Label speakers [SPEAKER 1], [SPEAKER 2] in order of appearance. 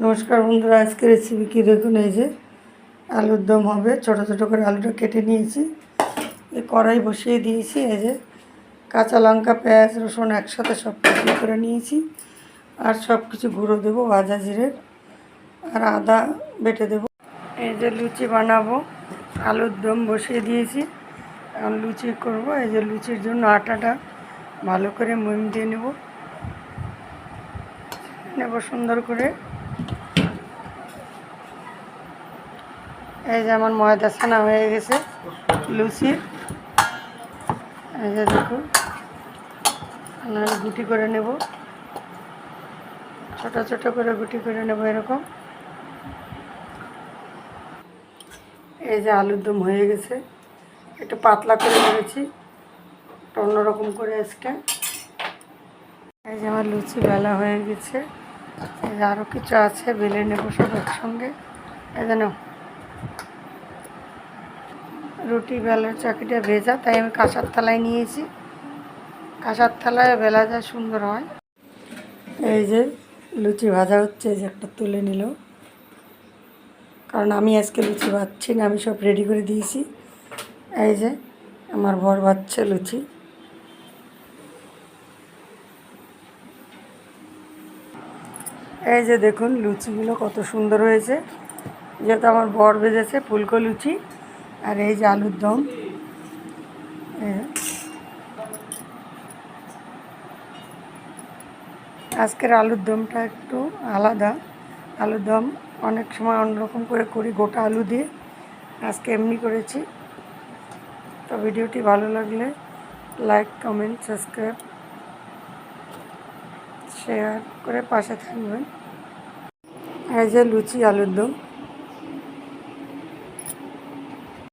[SPEAKER 1] নমস্কার বন্ধুরা আজকে রেসিপি কী দেখুন? এই যে আলুর দম হবে। ছোটো ছোটো করে আলুটা কেটে নিয়েছি। এই কড়াই বসিয়ে দিয়েছি। এই যে কাঁচা লঙ্কা, পেঁয়াজ, রসুন একসাথে সব কিছু করে নিয়েছি। আর সব কিছু গুঁড়ো দেবো ভাজা জিরের আর আদা বেটে দেবো। এই যে লুচি বানাবো। আলুর দম বসিয়ে দিয়েছি। এখন লুচি করব। এই যে লুচির জন্য আটাটা ভালো করে মইম দিয়ে নেব। নেব সুন্দর করে। এই যে আমার ময়দা ছানা হয়ে গেছে, লুচির। এই যে দেখুন গুটি করে নেব। ছোট ছোট করে গুটি করে নেব এরকম। এই যে আলুর দম হয়ে গেছে, একটু পাতলা করে নিয়েছি অন্যরকম করে আজকে। এই যে আমার লুচি বেলা হয়ে গেছে, এই যে আরও কিছু আছে, বেলে নেব সব একসঙ্গে। এই যেন রুটি বেলার চাকরিটা ভেজা, তাই আমি কাঁসার থালায় নিয়েছি। কাঁসার থালায় বেলা যা সুন্দর হয়। এই যে লুচি ভাজা হচ্ছে, এই যে একটা তুলে নিল। কারণ আমি আজকে লুচি ভাজছি না, আমি সব রেডি করে দিয়েছি। এই যে আমার বর ভাজছে লুচি। এই যে দেখুন লুচিগুলো কত সুন্দর হয়েছে। যেহেতু আমার বর ভেজেছে ফুলকো লুচি আর এই যে আলুর দম। আজকের আলুর দমটা একটু আলাদা। আলুর দম অনেক সময় অন্যরকম করে করি গোটা আলু দিয়ে। আজকে এমনি করেছি। তো ভিডিওটি ভালো লাগলে লাইক, কমেন্ট, সাবস্ক্রাইব, শেয়ার করে পাশে থাকবেন। এই যে লুচি, আলুর দম।